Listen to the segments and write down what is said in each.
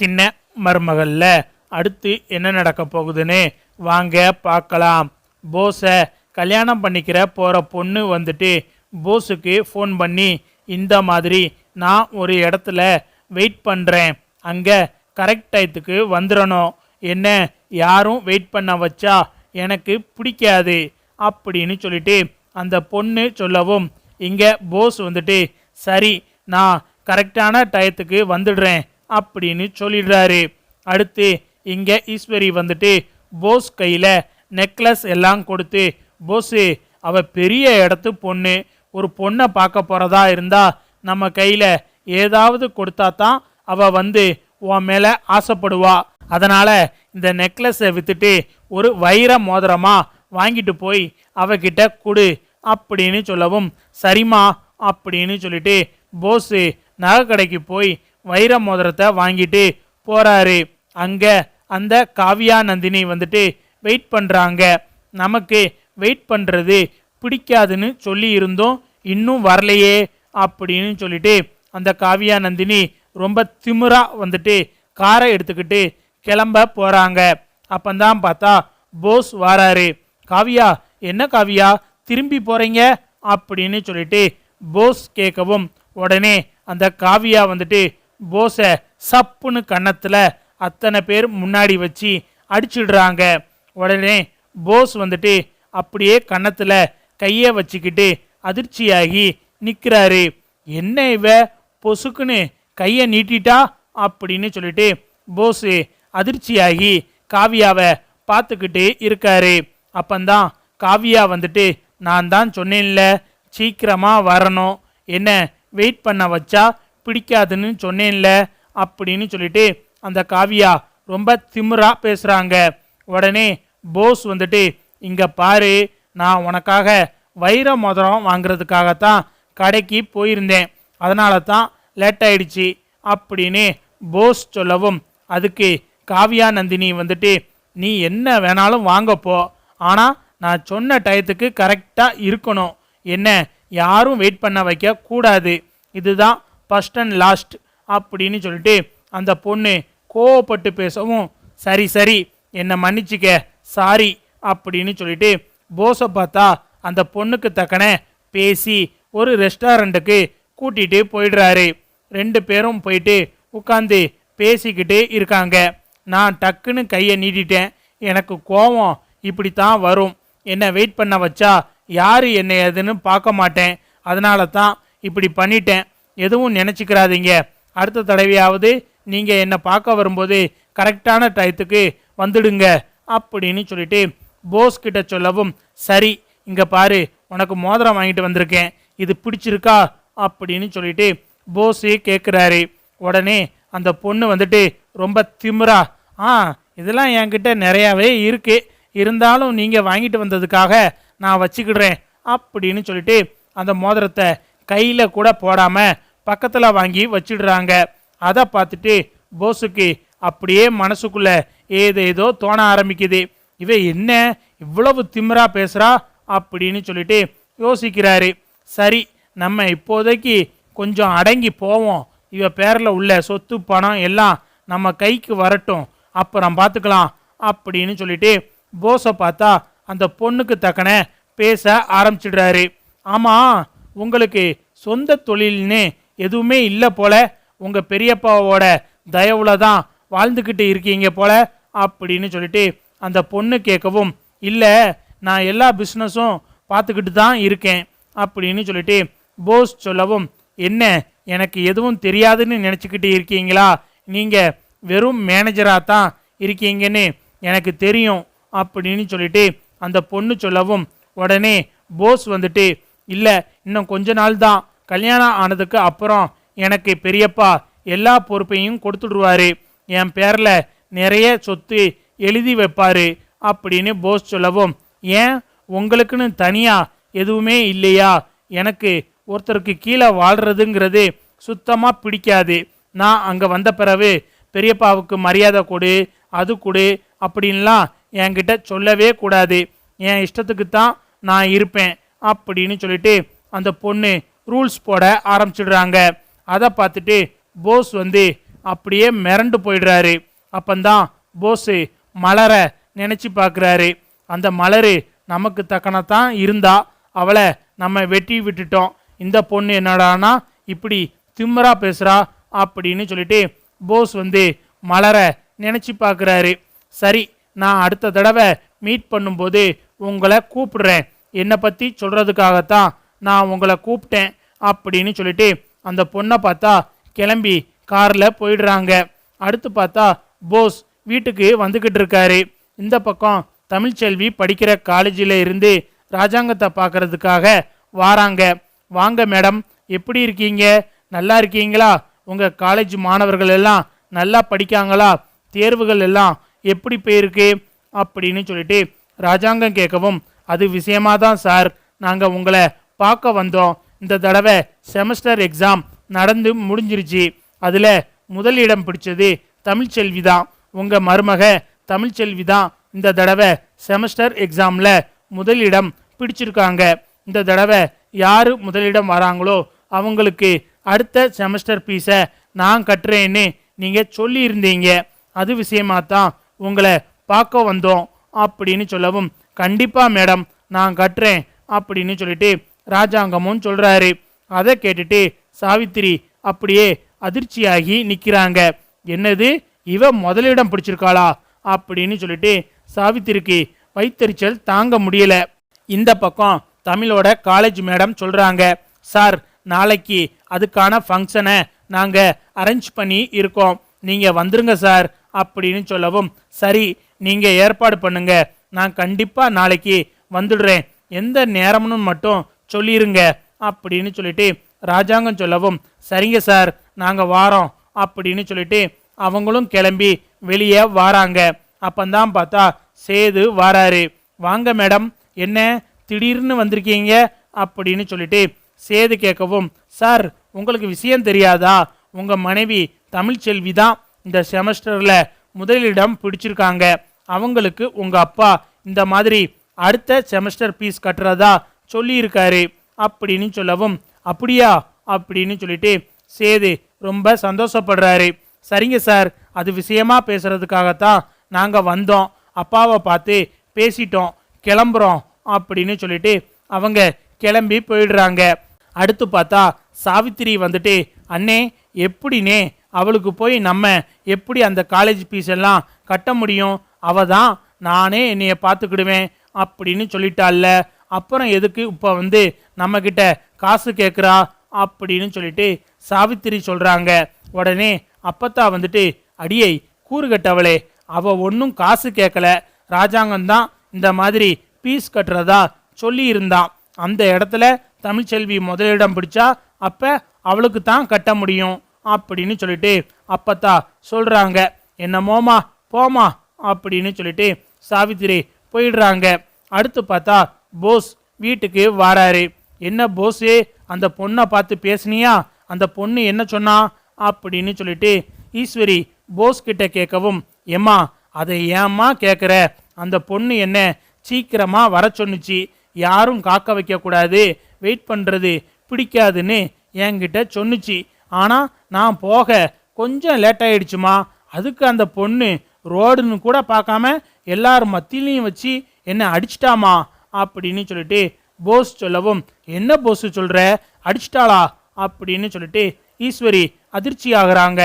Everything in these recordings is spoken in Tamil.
சின்ன மருமகளில். அடுத்து என்ன நடக்க போகுதுன்னு வாங்க பார்க்கலாம். போஸை கல்யாணம் பண்ணிக்கிற போகிற பொண்ணு வந்துட்டு போஸுக்கு ஃபோன் பண்ணி இந்த மாதிரி நான் ஒரு இடத்துல வெயிட் பண்ணுறேன் அங்கே கரெக்ட் டயத்துக்கு வந்துடணும் என்ன யாரும் வெயிட் பண்ண வச்சா எனக்கு பிடிக்காது. அப்படின்னு சொல்லிட்டு அந்த பொண்ணு சொல்லவும் இங்கே போஸ் வந்துட்டு சரி நான் கரெக்டான டயத்துக்கு வந்துடுறேன். அப்படின்னு சொல்லிடுறாரு. அடுத்து இங்கே ஈஸ்வரி வந்துட்டு போஸ் கையில் நெக்லஸ் எல்லாம் கொடுத்து போஸு அவ பெரிய இடத்து பொண்ணு. ஒரு பொண்ணை பார்க்க போகிறதா இருந்தால் நம்ம கையில் ஏதாவது கொடுத்தா தான் அவள் வந்து உன் மேலே ஆசைப்படுவா. அதனால் இந்த நெக்லஸை விற்றுட்டு ஒரு வைர மோதிரமா வாங்கிட்டு போய் அவகிட்ட கொடு அப்படின்னு சொல்லவும் சரிம்மா அப்படின்னு சொல்லிட்டு போஸு நகை கடைக்கு போய் வைர மோதிரத்தை வாங்கிட்டு போகிறாரு அங்கே அந்த காவியா நந்தினி வந்துட்டு வெயிட் பண்ணுறாங்க நமக்கு வெயிட் பண்ணுறது பிடிக்காதுன்னு சொல்லி இருந்தோம். இன்னும் வரலையே அப்படின்னு சொல்லிட்டு அந்த காவியா நந்தினி ரொம்ப திமுறாக வந்துட்டு காரை எடுத்துக்கிட்டு கிளம்ப போகிறாங்க அப்பந்தான் பார்த்தா போஸ் வாராரு. காவியா என்ன காவியா? திரும்பி போகிறீங்க அப்படின்னு சொல்லிட்டு போஸ் கேட்கவும் உடனே அந்த காவியா வந்துட்டு போஸை சப்புன்னு கன்னத்தில் அத்தனை பேர் முன்னாடி வச்சு அடிச்சிடுறாங்க. உடனே போஸ் வந்துட்டு அப்படியே கன்னத்தில் கையை வச்சுக்கிட்டு அதிர்ச்சியாகி நிற்கிறாரு என்ன இவ? பொசுக்குன்னு கையை நீட்டிட்டா? அப்படின்னு சொல்லிட்டு போஸு அதிர்ச்சியாகி காவியாவை பார்த்துக்கிட்டு இருக்காரு. அப்பந்தான் காவியா வந்துட்டு நான் தான் சொன்னேன்ல சீக்கிரமாக வரணும். என்ன வெயிட் பண்ண வச்சா பிடிக்காதுன்னு சொன்னேன்ல அப்படின்னு சொல்லிட்டு அந்த காவியா ரொம்ப திமுறா பேசுகிறாங்க உடனே போஸ் வந்துட்டு இங்கே பாரு நான் உனக்காக வைர மோதிரம் வாங்குறதுக்காகத்தான் கடைக்கு போயிருந்தேன். அதனால தான் லேட் ஆயிடுச்சு அப்படின்னு போஸ் சொல்லவும் அதுக்கு காவியா நந்தினி வந்துட்டு நீ என்ன வேணாலும் வாங்கப்போ ஆனால் நான் சொன்ன டயத்துக்கு கரெக்டாக இருக்கணும். என்ன யாரும் வெயிட் பண்ண வைக்க கூடாது இதுதான் ஃபஸ்ட் அண்ட் லாஸ்ட் அப்படின்னு சொல்லிட்டு அந்த பொண்ணு கோவப்பட்டு பேசவும் சரி சரி என்னை மன்னிச்சிக்க சாரி அப்படின்னு சொல்லிட்டு போஸை பார்த்தா அந்த பொண்ணுக்கு தக்கன பேசி ஒரு ரெஸ்டாரண்ட்டுக்கு கூட்டிகிட்டு போயிடுறாரு. ரெண்டு பேரும் போயிட்டு உட்காந்து பேசிக்கிட்டு இருக்காங்க. நான் டக்குன்னு கையை நீட்டிட்டேன். எனக்கு கோவம் இப்படி தான் வரும். என்னை வெயிட் பண்ண வச்சா யார் என்னை எதுன்னு பார்க்க மாட்டேன். அதனால தான் இப்படி பண்ணிட்டேன். எதுவும் நினச்சிக்கிறாதீங்க. அடுத்த தடவையாவது நீங்கள் என்னை பார்க்க வரும்போது கரெக்டான டயத்துக்கு வந்துடுங்க அப்படின்னு சொல்லிட்டு போஸ் கிட்ட சொல்லவும் சரி இங்கே பாரு உனக்கு மோதிரம் வாங்கிட்டு வந்திருக்கேன். இது பிடிச்சிருக்கா? அப்படின்னு சொல்லிட்டு போஸு கேட்குறாரு உடனே அந்த பொண்ணு வந்துட்டு ரொம்ப திமுறா ஆ இதெல்லாம் என்கிட்ட நிறையாவே இருக்கு. இருந்தாலும் நீங்கள் வாங்கிட்டு வந்ததுக்காக நான் வச்சுக்கிடுறேன். அப்படின்னு சொல்லிட்டு அந்த மோதிரத்தை கையில் கூட போடாமல் பக்கத்தில் வாங்கி வச்சிடுறாங்க. அதை பார்த்துட்டு போஸுக்கு அப்படியே மனசுக்குள்ளே ஏதேதோ தோண ஆரம்பிக்குது. இவ என்ன இவ்வளவு திமிரா பேசுகிறா அப்படின்னு சொல்லிட்டு யோசிக்கிறாரு. சரி நம்ம இப்போதைக்கு கொஞ்சம் அடங்கி போவோம். இவ பேரில் உள்ள சொத்து பணம் எல்லாம் நம்ம கைக்கு வரட்டும். அப்புறம் பார்த்துக்கலாம் அப்படின்னு சொல்லிட்டு போஸை பார்த்தா அந்த பொண்ணுக்கு தக்கன பேச ஆரம்பிச்சிடுறாரு. ஆமாம் உங்களுக்கு சொந்த தொழில்னு எதுவுமே இல்லை போல. உங்கள் பெரியப்பாவோட தயவுல தான் வாழ்ந்துக்கிட்டு இருக்கீங்க போல அப்படின்னு சொல்லிட்டு அந்த பொண்ணு கேட்கவும் இல்லை நான் எல்லா பிஸ்னஸும் பார்த்துக்கிட்டு தான் இருக்கேன் அப்படின்னு சொல்லிட்டு போஸ் சொல்லவும் என்ன எனக்கு எதுவும் தெரியாதுன்னு நினச்சிக்கிட்டு இருக்கீங்களா? நீங்கள் வெறும் மேனேஜராக தான் இருக்கீங்கன்னு எனக்கு தெரியும் அப்படின்னு சொல்லிட்டு அந்த பொண்ணு சொல்லவும் உடனே போஸ் வந்துட்டு இல்லை இன்னும் கொஞ்ச நாள் தான் கல்யாணம் ஆனதுக்கு அப்புறம் எனக்கு பெரியப்பா எல்லா பொறுப்பையும் கொடுத்துடுவாரு. என் பேரில் நிறைய சொத்து எழுதி வைப்பாரு அப்படின்னு போஸ் சொல்லவும் ஏன் உங்களுக்குன்னு தனியாக எதுவுமே இல்லையா? எனக்கு ஒருத்தருக்கு கீழே வாழ்கிறதுங்கிறது சுத்தமாக பிடிக்காது. நான் அங்கே வந்த பிறகு பெரியப்பாவுக்கு மரியாதை கொடு அது கொடு அப்படின்லாம் என்கிட்ட சொல்லவே கூடாது. என் இஷ்டத்துக்கு தான் நான் இருப்பேன் அப்படின்னு சொல்லிட்டு அந்த பொண்ணு ரூல்ஸ் போட ஆரம்பிச்சிடுறாங்க. அதை பார்த்துட்டு போஸ் வந்து அப்படியே மிரண்டு போயிடுறாரு. அப்பந்தான் போஸு மலரை நினச்சி பார்க்குறாரு. அந்த மலர் நமக்கு தக்கனத்தான் இருந்தா அவளை நம்ம வெட்டி விட்டுட்டோம். இந்த பொண்ணு என்னடானா இப்படி திம்மரா பேசுகிறா அப்படின்னு சொல்லிட்டு போஸ் வந்து மலரை நினச்சி பார்க்குறாரு. சரி நான் அடுத்த தடவை மீட் பண்ணும்போது உங்களை கூப்பிடுறேன். என்னை பற்றி சொல்கிறதுக்காகத்தான் நான் உங்களை கூப்பிட்டேன். அப்படின்னு சொல்லிட்டு அந்த பொண்ணை பார்த்தா கிளம்பி காரில் போயிடுறாங்க. அடுத்து பார்த்தா போஸ் வீட்டுக்கு வந்துக்கிட்டு இருக்காரு. இந்த பக்கம் தமிழ்ச்செல்வி படிக்கிற காலேஜில் இருந்து ராஜாங்கத்தை பார்க்கறதுக்காக வாராங்க. வாங்க மேடம் எப்படி இருக்கீங்க? நல்லா இருக்கீங்களா? உங்கள் காலேஜ் மாணவர்கள் எல்லாம் நல்லா படிக்காங்களா? தேர்வுகள் எல்லாம் எப்படி போயிருக்கு? அப்படின்னு சொல்லிட்டு ராஜாங்கம் கேட்கவும் அது விஷயமா தான் சார். நாங்கள் உங்களை பார்க்க வந்தோம். இந்த தடவை செமஸ்டர் எக்ஸாம் நடந்து முடிஞ்சிருச்சு. அதில் முதலிடம் பிடிச்சது தமிழ்ச்செல்வி தான் உங்கள் மருமக தமிழ்ச்செல்வி தான் இந்த தடவை செமஸ்டர் எக்ஸாமில் முதலிடம் பிடிச்சிருக்காங்க. இந்த தடவை யார் முதலிடம் வராங்களோ அவங்களுக்கு அடுத்த செமஸ்டர் ஃபீஸை நான் கட்டுறேன்னு நீங்கள் சொல்லியிருந்தீங்க. அது விஷயமா தான் உங்களை பார்க்க வந்தோம். அப்படின்னு சொல்லவும் கண்டிப்பாக மேடம் நான் கட்டுறேன் அப்படின்னு சொல்லிட்டு ராஜாங்கமும் சொல்கிறாரு அதை கேட்டுட்டு சாவித்திரி அப்படியே அதிர்ச்சியாகி நிற்கிறாங்க என்னது? இவ முதலிடம் பிடிச்சிருக்காளா? அப்படின்னு சொல்லிட்டு சாவித்திரிக்கு வைத்தறிச்சல் தாங்க முடியல. இந்த பக்கம் தமிழோட காலேஜ் மேடம் சொல்கிறாங்க சார் நாளைக்கு அதுக்கான ஃபங்க்ஷனை நாங்கள் அரேஞ்ச் பண்ணி இருக்கோம். நீங்கள் வந்துருங்க சார் அப்படின்னு சொல்லவும் சரி நீங்கள் ஏற்பாடு பண்ணுங்க. நான் கண்டிப்பாக நாளைக்கு வந்துடுறேன். எந்த நேரம்னு மட்டும் சொல்லிருங்க அப்படின்னு சொல்லிட்டு ராஜாங்கம் சொல்லவும் சரிங்க சார் நாங்கள் வாரோம் அப்படின்னு சொல்லிட்டு அவங்களும் கிளம்பி வெளியே வாராங்க. அப்பந்தான் பார்த்தா சேது வாராரு. வாங்க மேடம் என்ன திடீர்னு வந்திருக்கீங்க? அப்படின்னு சொல்லிட்டு சேது கேட்கவும் சார் உங்களுக்கு விஷயம் தெரியாதா? உங்கள் மனைவி தமிழ்ச்செல்வி தான் இந்த செமஸ்டரில் முதலிடம் பிடிச்சிருக்காங்க. அவங்களுக்கு உங்கள் அப்பா இந்த மாதிரி அடுத்த செமஸ்டர் ஃபீஸ் கட்டுறதா சொல்லியிருக்காரு. அப்படின்னு சொல்லவும் அப்படியா? அப்படின்னு சொல்லிட்டு சேது ரொம்ப சந்தோஷப்படுறாரு. சரிங்க சார் அது விஷயமா பேசுறதுக்காகத்தான் நாங்கள் வந்தோம். அப்பாவை பார்த்து பேசிட்டோம். கிளம்புறோம். அப்படின்னு சொல்லிட்டு அவங்க கிளம்பி போயிடுறாங்க. அடுத்து பார்த்தா சாவித்திரி வந்துட்டு அண்ணே எப்படினே அவளுக்கு போய் நம்ம எப்படி அந்த காலேஜ் ஃபீஸ் எல்லாம் கட்ட முடியும்? அவ தான் நானே என்னைய பார்த்துக்கிடுவேன். அப்படின்னு சொல்லிட்டாள்ல. அப்புறம் எதுக்கு இப்போ வந்து நம்மக்கிட்ட காசு கேட்குறா அப்படின்னு சொல்லிட்டு சாவித்திரி சொல்கிறாங்க உடனே அப்பத்தா வந்துட்டு அடியை கூறுகட்டவளே அவ ஒன்றும் காசு கேட்கல ராஜாங்கம்தான் இந்த மாதிரி பீஸ் கட்டுறதா சொல்லியிருந்தான் அந்த இடத்துல தமிழ்ச்செல்வி முதலிடம் பிடிச்சா அப்போ அவளுக்கு தான் கட்ட முடியும் அப்படின்னு சொல்லிட்டு அப்பத்தா சொல்கிறாங்க என்னமோமா போமா அப்படின்னு சொல்லிட்டு சாவித்திரி போயிடுறாங்க. அடுத்து பார்த்தா போஸ் வீட்டுக்கு வாராரு. என்ன போஸு அந்த பொண்ணை பார்த்து பேசுனியா? அந்த பொண்ணு என்ன சொன்னா? அப்படின்னு சொல்லிட்டு ஈஸ்வரி போஸ் கிட்ட கேட்கவும் ஏம்மா அதை ஏம்மா கேட்குற அந்த பொண்ணு என்ன சீக்கிரமாக வர சொன்னுச்சு. யாரும் காக்க வைக்கக்கூடாது. வெயிட் பண்ணுறது பிடிக்காதுன்னு என்கிட்ட சொன்னுச்சு. ஆனால் நான் போக கொஞ்சம் லேட் ஆயிடுச்சுமா? அதுக்கு அந்த பொண்ணு ரோடுன்னு கூட பார்க்காம எல்லார் மத்தியிலையும் வச்சு என்னை அடிச்சிட்டாமா? அப்படின்னு சொல்லிட்டு போஸ் சொல்லவும். என்ன போஸ் சொல்கிற அடிச்சிட்டாளா? அப்படின்னு சொல்லிட்டு ஈஸ்வரி அதிர்ச்சி ஆகுறாங்க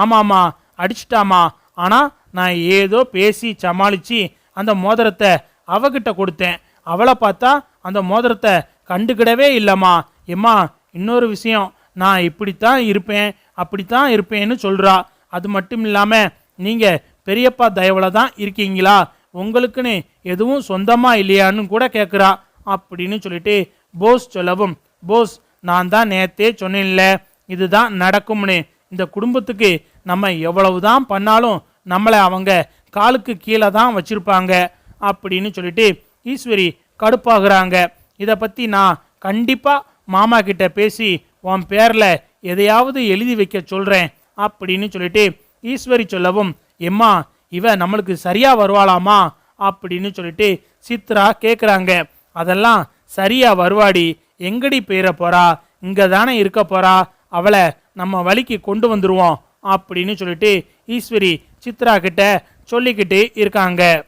ஆமாம்மா அடிச்சிட்டாமா ஆனால் நான் ஏதோ பேசி சமாளித்து அந்த மோதிரத்தை அவகிட்ட கொடுத்தேன். அவளை பார்த்தா அந்த மோதிரத்தை கண்டுக்கிடவே இல்லைம்மா. எம்மா இன்னொரு விஷயம். நான் இப்படித்தான் இருப்பேன் அப்படித்தான் இருப்பேன்னு சொல்கிறா அது மட்டும் இல்லாமல் நீங்கள் பெரியப்பா தயவில் தான் இருக்கீங்களா? உங்களுக்குன்னு எதுவும் சொந்தமாக இல்லையான்னு கூட கேட்குறா அப்படின்னு சொல்லிட்டு போஸ் சொல்லவும் போஸ் நான் தான் நேத்தே சொன்னேன்ல இதுதான் நடக்கும்னு. இந்த குடும்பத்துக்கு நம்ம எவ்வளவு தான் பண்ணாலும் நம்மளை அவங்க காலுக்கு கீழே தான் வச்சுருப்பாங்க அப்படின்னு சொல்லிட்டு ஈஸ்வரி கடுப்பாகிறாங்க. இதை பற்றி நான் கண்டிப்பாக மாமா கிட்ட பேசி உன் பேரில் எதையாவது எழுதி வைக்க சொல்கிறேன் அப்படின்னு சொல்லிட்டு ஈஸ்வரி சொல்லவும் எம்மா இவ நம்மளுக்கு சரியா வருவாளாமா அப்படின்னு சொல்லிட்டு சித்ரா கேட்குறாங்க அதெல்லாம் சரியா வருவாடி. எங்கடி போயிட போறா? இங்கே தானே இருக்க போறா? அவளை நம்ம வழிக்கு கொண்டு வந்துடுவோம் அப்படின்னு சொல்லிட்டு ஈஸ்வரி சித்ரா கிட்ட சொல்லிக்கிட்டு இருக்காங்க.